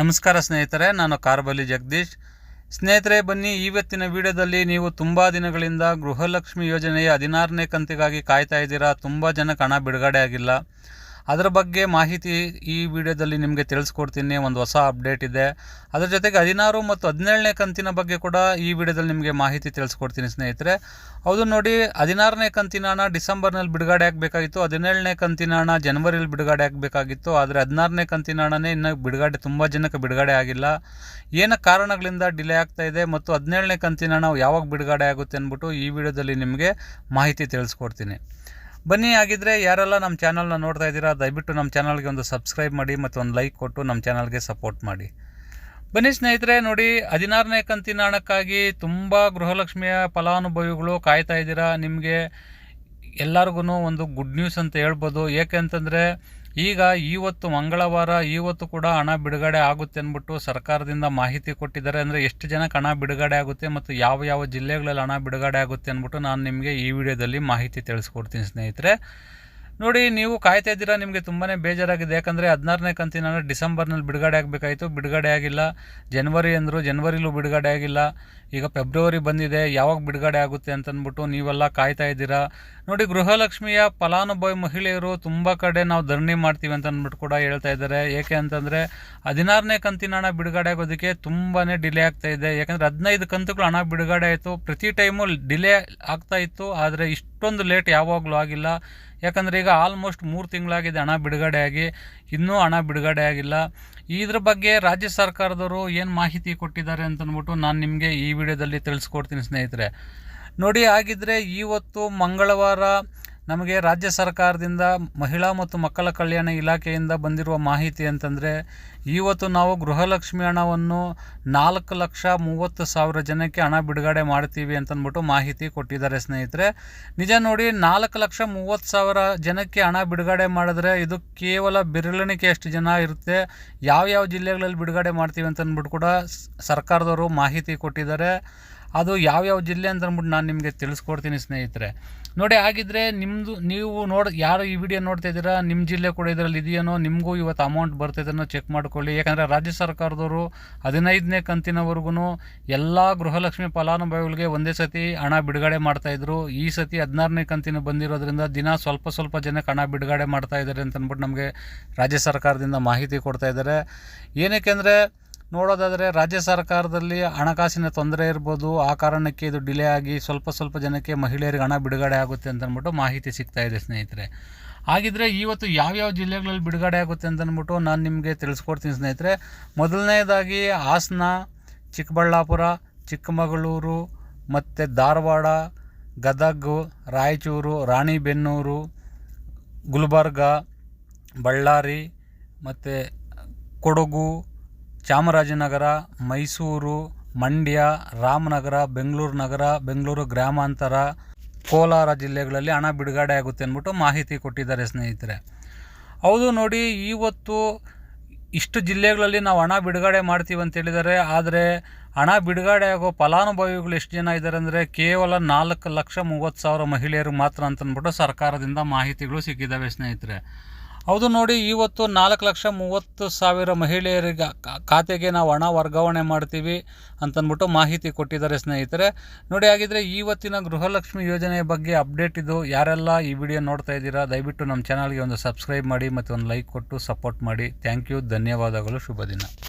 ನಮಸ್ಕಾರ ಸ್ನೇಹಿತರೆ, ನಾನು ಕಾರ್ಬಲಿ ಜಗದೀಶ್. ಸ್ನೇಹಿತರೆ, ಬನ್ನಿ ಇವತ್ತಿನ ವಿಡಿಯೋದಲ್ಲಿ ನೀವು ತುಂಬ ದಿನಗಳಿಂದ ಗೃಹಲಕ್ಷ್ಮಿ ಯೋಜನೆಯ ಹದಿನಾರನೇ ಕಂತಿಗಾಗಿ ಕಾಯ್ತಾ ಇದ್ದೀರಾ. ತುಂಬ ಜನಕ್ಕೆ ಹಣ ಬಿಡುಗಡೆ ಆಗಿಲ್ಲ. ಅದರ ಬಗ್ಗೆ ಮಾಹಿತಿ ಈ ವಿಡಿಯೋದಲ್ಲಿ ನಿಮಗೆ ತಿಳಿಸ್ಕೊಡ್ತೀನಿ. ಒಂದು ಹೊಸ ಅಪ್ಡೇಟ್ ಇದೆ. ಅದರ ಜೊತೆಗೆ ಹದಿನಾರು ಮತ್ತು ಹದಿನೇಳನೇ ಕಂತಿನ ಬಗ್ಗೆ ಕೂಡ ಈ ವಿಡಿಯೋದಲ್ಲಿ ನಿಮಗೆ ಮಾಹಿತಿ ತಿಳಿಸ್ಕೊಡ್ತೀನಿ ಸ್ನೇಹಿತರೆ. ಹೌದು, ನೋಡಿ, ಹದಿನಾರನೇ ಕಂತಿನ ಹಣ ಡಿಸೆಂಬರ್ನಲ್ಲಿ ಬಿಡುಗಡೆ ಆಗಬೇಕಾಗಿತ್ತು. ಹದಿನೇಳನೇ ಕಂತಿನ ಹಣ ಜನವರಿಯಲ್ಲಿ ಬಿಡುಗಡೆ ಆಗಬೇಕಾಗಿತ್ತು. ಆದರೆ ಹದಿನಾರನೇ ಕಂತಿನ ಹಣನೇ ಇನ್ನೂ ಬಿಡುಗಡೆ, ತುಂಬ ಜನಕ್ಕೆ ಬಿಡುಗಡೆ ಆಗಿಲ್ಲ. ಏನು ಕಾರಣಗಳಿಂದ ಡಿಲೇ ಆಗ್ತಾ ಇದೆ ಮತ್ತು ಹದಿನೇಳನೇ ಕಂತಿನ ಹಣ ಯಾವಾಗ ಬಿಡುಗಡೆ ಆಗುತ್ತೆ ಅಂದ್ಬಿಟ್ಟು ಈ ವಿಡಿಯೋದಲ್ಲಿ ನಿಮಗೆ ಮಾಹಿತಿ ತಿಳಿಸ್ಕೊಡ್ತೀನಿ. ಬನ್ನಿ ಆಗಿದ್ದರೆ ಯಾರೆಲ್ಲ ನಮ್ಮ ಚಾನಲ್ನ ನೋಡ್ತಾ ಇದ್ದೀರಾ, ದಯವಿಟ್ಟು ನಮ್ಮ ಚಾನಲ್ಗೆ ಒಂದು ಸಬ್ಸ್ಕ್ರೈಬ್ ಮಾಡಿ ಮತ್ತು ಒಂದು ಲೈಕ್ ಕೊಟ್ಟು ನಮ್ಮ ಚಾನಲ್ಗೆ ಸಪೋರ್ಟ್ ಮಾಡಿ. ಬನ್ನಿ ಸ್ನೇಹಿತರೆ, ನೋಡಿ, ಹದಿನಾರನೇ ಕಂತಿನ ಹಣಕ್ಕಾಗಿ ತುಂಬ ಗೃಹಲಕ್ಷ್ಮಿಯ ಫಲಾನುಭವಿಗಳು ಕಾಯ್ತಾ ಇದ್ದೀರಾ. ನಿಮಗೆ ಎಲ್ಲರಿಗೂ ಒಂದು ಗುಡ್ ನ್ಯೂಸ್ ಅಂತ ಹೇಳ್ಬೋದು. ಏಕೆಂತಂದರೆ ಈಗ ಇವತ್ತು ಮಂಗಳವಾರ ಇವತ್ತು ಕೂಡ ಹಣ ಬಿಡುಗಡೆ ಆಗುತ್ತೆ ಅಂದ್ಬಿಟ್ಟು ಸರ್ಕಾರದಿಂದ ಮಾಹಿತಿ ಕೊಟ್ಟಿದ್ದಾರೆ. ಅಂದರೆ ಎಷ್ಟು ಜನಕ್ಕೆ ಹಣ ಬಿಡುಗಡೆ ಆಗುತ್ತೆ ಮತ್ತು ಯಾವ ಯಾವ ಜಿಲ್ಲೆಗಳಲ್ಲಿ ಹಣ ಬಿಡುಗಡೆ ಆಗುತ್ತೆ ಅಂದ್ಬಿಟ್ಟು ನಾನು ನಿಮಗೆ ಈ ವಿಡಿಯೋದಲ್ಲಿ ಮಾಹಿತಿ ತಿಳಿಸ್ಕೊಡ್ತೀನಿ ಸ್ನೇಹಿತರೆ. ನೋಡಿ, ನೀವು ಕಾಯ್ತಾ ಇದ್ದೀರಾ? ನಿಮಗೆ ತುಂಬಾ ಬೇಜಾರಾಗಿದೆ. ಯಾಕಂದರೆ ಹದಿನಾರನೇ ಕಂತಿನ ಡಿಸೆಂಬರ್ನಲ್ಲಿ ಬಿಡುಗಡೆ ಆಗಬೇಕಾಯಿತು. ಬಿಡುಗಡೆ ಆಗಿಲ್ಲ. ಜನವರಿ ಅಂದರು ಜನ್ವರಿಲೂ ಬಿಡುಗಡೆ ಆಗಿಲ್ಲ. ಈಗ ಫೆಬ್ರವರಿ ಬಂದಿದೆ. ಯಾವಾಗ ಬಿಡುಗಡೆ ಆಗುತ್ತೆ ಅಂತಂದ್ಬಿಟ್ಟು ನೀವೆಲ್ಲ ಕಾಯ್ತಾ ಇದ್ದೀರಾ? ನೋಡಿ, ಗೃಹಲಕ್ಷ್ಮಿಯ ಫಲಾನುಭವಿ ಮಹಿಳೆಯರು ತುಂಬ ಕಡೆ ನಾವು ಧರಣಿ ಮಾಡ್ತೀವಿ ಅಂತ ಅಂದ್ಬಿಟ್ಟು ಕೂಡ ಹೇಳ್ತಾ ಇದ್ದಾರೆ. ಏಕೆ ಅಂತಂದರೆ, ಹದಿನಾರನೇ ಕಂತಿನ ಹಣ ಬಿಡುಗಡೆ ಆಗೋದಕ್ಕೆ ತುಂಬಾ ಡಿಲೇ ಆಗ್ತಾ ಇದೆ. ಯಾಕಂದರೆ ಹದಿನೈದು ಕಂತುಗಳು ಹಣ ಬಿಡುಗಡೆ ಆಯಿತು. ಪ್ರತಿ ಟೈಮು ಡಿಲೇ ಆಗ್ತಾ ಇತ್ತು. ಆದರೆ ಇಷ್ಟೊಂದು ಲೇಟ್ ಯಾವಾಗಲೂ ಆಗಿಲ್ಲ. ಯಾಕಂದರೆ ಈಗ ಆಲ್ಮೋಸ್ಟ್ ಮೂರು ತಿಂಗಳಾಗಿದೆ ಹಣ ಬಿಡುಗಡೆ ಆಗಿ. ಇನ್ನೂ ಹಣ ಬಿಡುಗಡೆ ಆಗಿಲ್ಲ. ಇದ್ರ ಬಗ್ಗೆ ರಾಜ್ಯ ಸರ್ಕಾರದವರು ಏನು ಮಾಹಿತಿ ಕೊಟ್ಟಿದ್ದಾರೆ ಅಂತಂದ್ಬಿಟ್ಟು ನಾನು ನಿಮಗೆ ಈ ವಿಡಿಯೋದಲ್ಲಿ ತಿಳಿಸ್ಕೊಡ್ತೀನಿ ಸ್ನೇಹಿತರೆ. ನೋಡಿ, ಹಾಗಿದ್ರೆ ಇವತ್ತು ಮಂಗಳವಾರ ನಮಗೆ ರಾಜ್ಯ ಸರ್ಕಾರದಿಂದ ಮಹಿಳಾ ಮತ್ತು ಮಕ್ಕಳ ಕಲ್ಯಾಣ ಇಲಾಖೆಯಿಂದ ಬಂದಿರುವ ಮಾಹಿತಿ ಅಂತಂದರೆ, ಇವತ್ತು ನಾವು ಗೃಹಲಕ್ಷ್ಮಿ ಹಣವನ್ನು ನಾಲ್ಕು ಲಕ್ಷ ಮೂವತ್ತು ಸಾವಿರ ಜನಕ್ಕೆ ಹಣ ಬಿಡುಗಡೆ ಮಾಡ್ತೀವಿ ಅಂತಂದ್ಬಿಟ್ಟು ಮಾಹಿತಿ ಕೊಟ್ಟಿದ್ದಾರೆ ಸ್ನೇಹಿತರೆ. ನಿಜ ನೋಡಿ, ನಾಲ್ಕು ಲಕ್ಷ ಮೂವತ್ತು ಸಾವಿರ ಜನಕ್ಕೆ ಹಣ ಬಿಡುಗಡೆ ಮಾಡಿದ್ರೆ ಇದು ಕೇವಲ ಬೆರಳಿಕೆ ಎಷ್ಟು ಜನ ಇರುತ್ತೆ. ಯಾವ್ಯಾವ ಜಿಲ್ಲೆಗಳಲ್ಲಿ ಬಿಡುಗಡೆ ಮಾಡ್ತೀವಿ ಅಂತಂದ್ಬಿಟ್ಟು ಕೂಡ ಸರ್ಕಾರದವರು ಮಾಹಿತಿ ಕೊಟ್ಟಿದ್ದಾರೆ. ಅದು ಯಾವ್ಯಾವ ಜಿಲ್ಲೆ ಅಂತ ಅಂದ್ಬಿಟ್ಟು ನಾನು ನಿಮಗೆ ತಿಳಿಸ್ಕೊಡ್ತೀನಿ ಸ್ನೇಹಿತರೆ. ನೋಡಿ, ಹಾಗಿದ್ರೆ ನಿಮ್ಮದು ನೀವು ನೋಡಿ, ಯಾರು ಈ ವಿಡಿಯೋ ನೋಡ್ತಾ ಇದ್ದೀರಾ ನಿಮ್ಮ ಜಿಲ್ಲೆ ಕೂಡ ಇದರಲ್ಲಿ ಇದೆಯೇನೋ, ನಿಮಗೂ ಇವತ್ತು ಅಮೌಂಟ್ ಬರ್ತಿದ್ದನ್ನು ಚೆಕ್ ಮಾಡ್ಕೊಳ್ಳಿ. ಯಾಕಂದರೆ ರಾಜ್ಯ ಸರ್ಕಾರದವರು ಹದಿನೈದನೇ ಕಂತಿನವರೆಗೂ ಎಲ್ಲ ಗೃಹಲಕ್ಷ್ಮಿ ಫಲಾನುಭವಿಗಳಿಗೆ ಒಂದೇ ಸತಿ ಹಣ ಬಿಡುಗಡೆ ಮಾಡ್ತಾಯಿದ್ರು ಈ ಸತಿ ಹದಿನಾರನೇ ಕಂತಿನ ಬಂದಿರೋದ್ರಿಂದ ದಿನ ಸ್ವಲ್ಪ ಸ್ವಲ್ಪ ಜನಕ್ಕೆ ಹಣ ಬಿಡುಗಡೆ ಮಾಡ್ತಾ ಇದ್ದಾರೆ ಅಂತ ಅಂದ್ಬಿಟ್ಟು ನಮಗೆ ರಾಜ್ಯ ಸರ್ಕಾರದಿಂದ ಮಾಹಿತಿ ಕೊಡ್ತಾ ಇದ್ದಾರೆ ಏನಕ್ಕೆ ಅಂದರೆ ನೋಡೋದಾದರೆ ರಾಜ್ಯ ಸರ್ಕಾರದಲ್ಲಿ ಹಣಕಾಸಿನ ತೊಂದರೆ ಇರ್ಬೋದು, ಆ ಕಾರಣಕ್ಕೆ ಇದು ಡಿಲೇ ಆಗಿ ಸ್ವಲ್ಪ ಸ್ವಲ್ಪ ಜನಕ್ಕೆ ಮಹಿಳೆಯರಿಗೆ ಹಣ ಬಿಡುಗಡೆ ಆಗುತ್ತೆ ಅಂತ ಅಂದ್ಬಿಟ್ಟು ಮಾಹಿತಿ ಸಿಗ್ತಾ ಇದೆ ಸ್ನೇಹಿತರೆ. ಹಾಗಿದ್ರೆ ಇವತ್ತು ಯಾವ್ಯಾವ ಜಿಲ್ಲೆಗಳಲ್ಲಿ ಬಿಡುಗಡೆ ಆಗುತ್ತೆ ಅಂತ ಅಂದ್ಬಿಟ್ಟು ನಾನು ನಿಮಗೆ ತಿಳಿಸ್ಕೊಡ್ತೀನಿ ಸ್ನೇಹಿತರೆ. ಮೊದಲನೇದಾಗಿ ಹಾಸನ, ಚಿಕ್ಕಬಳ್ಳಾಪುರ, ಚಿಕ್ಕಮಗಳೂರು, ಮತ್ತು ಧಾರವಾಡ, ಗದಗ, ರಾಯಚೂರು, ರಾಣಿಬೆನ್ನೂರು, ಗುಲ್ಬರ್ಗ, ಬಳ್ಳಾರಿ, ಮತ್ತು ಕೊಡಗು ಚಾಮರಾಜನಗರ, ಮೈಸೂರು, ಮಂಡ್ಯ, ರಾಮನಗರ, ಬೆಂಗಳೂರು ನಗರ, ಬೆಂಗಳೂರು ಗ್ರಾಮಾಂತರ, ಕೋಲಾರ ಜಿಲ್ಲೆಗಳಲ್ಲಿ ಹಣ ಬಿಡುಗಡೆ ಆಗುತ್ತೆ ಅಂದ್ಬಿಟ್ಟು ಮಾಹಿತಿ ಕೊಟ್ಟಿದ್ದಾರೆ ಸ್ನೇಹಿತರೆ. ಹೌದು ನೋಡಿ, ಇವತ್ತು ಇಷ್ಟು ಜಿಲ್ಲೆಗಳಲ್ಲಿ ನಾವು ಹಣ ಬಿಡುಗಡೆ ಮಾಡ್ತೀವಿ ಅಂತ ಹೇಳಿದ್ದಾರೆ. ಆದರೆ ಹಣ ಬಿಡುಗಡೆ ಆಗೋ ಫಲಾನುಭವಿಗಳು ಎಷ್ಟು ಜನ ಇದ್ದಾರೆ ಅಂದರೆ ಕೇವಲ ನಾಲ್ಕು ಲಕ್ಷ ಮೂವತ್ತು ಸಾವಿರ ಮಹಿಳೆಯರು ಮಾತ್ರ ಅಂತಂದ್ಬಿಟ್ಟು ಸರ್ಕಾರದಿಂದ ಮಾಹಿತಿಗಳು ಸಿಕ್ಕಿದ್ದಾವೆ ಸ್ನೇಹಿತರೆ. ಹೌದು ನೋಡಿ, ಇವತ್ತು ನಾಲ್ಕು ಲಕ್ಷ ಮೂವತ್ತು ಸಾವಿರ ಮಹಿಳೆಯರಿಗೆ ಖಾತೆಗೆ ನಾವು ಹಣ ವರ್ಗಾವಣೆ ಮಾಡ್ತೀವಿ ಅಂತಂದ್ಬಿಟ್ಟು ಮಾಹಿತಿ ಕೊಟ್ಟಿದ್ದಾರೆ ಸ್ನೇಹಿತರೆ. ನೋಡಿ, ಹಾಗಿದ್ರೆ ಇವತ್ತಿನ ಗೃಹಲಕ್ಷ್ಮಿ ಯೋಜನೆಯ ಬಗ್ಗೆ ಅಪ್ಡೇಟ್ ಇದು. ಯಾರೆಲ್ಲ ಈ ವಿಡಿಯೋ ನೋಡ್ತಾ ಇದ್ದೀರಾ, ದಯವಿಟ್ಟು ನಮ್ಮ ಚಾನಲ್ಗೆ ಒಂದು ಸಬ್ಸ್ಕ್ರೈಬ್ ಮಾಡಿ ಮತ್ತು ಒಂದು ಲೈಕ್ ಕೊಟ್ಟು ಸಪೋರ್ಟ್ ಮಾಡಿ. ಥ್ಯಾಂಕ್ ಯು, ಧನ್ಯವಾದಗಳು, ಶುಭ ದಿನ.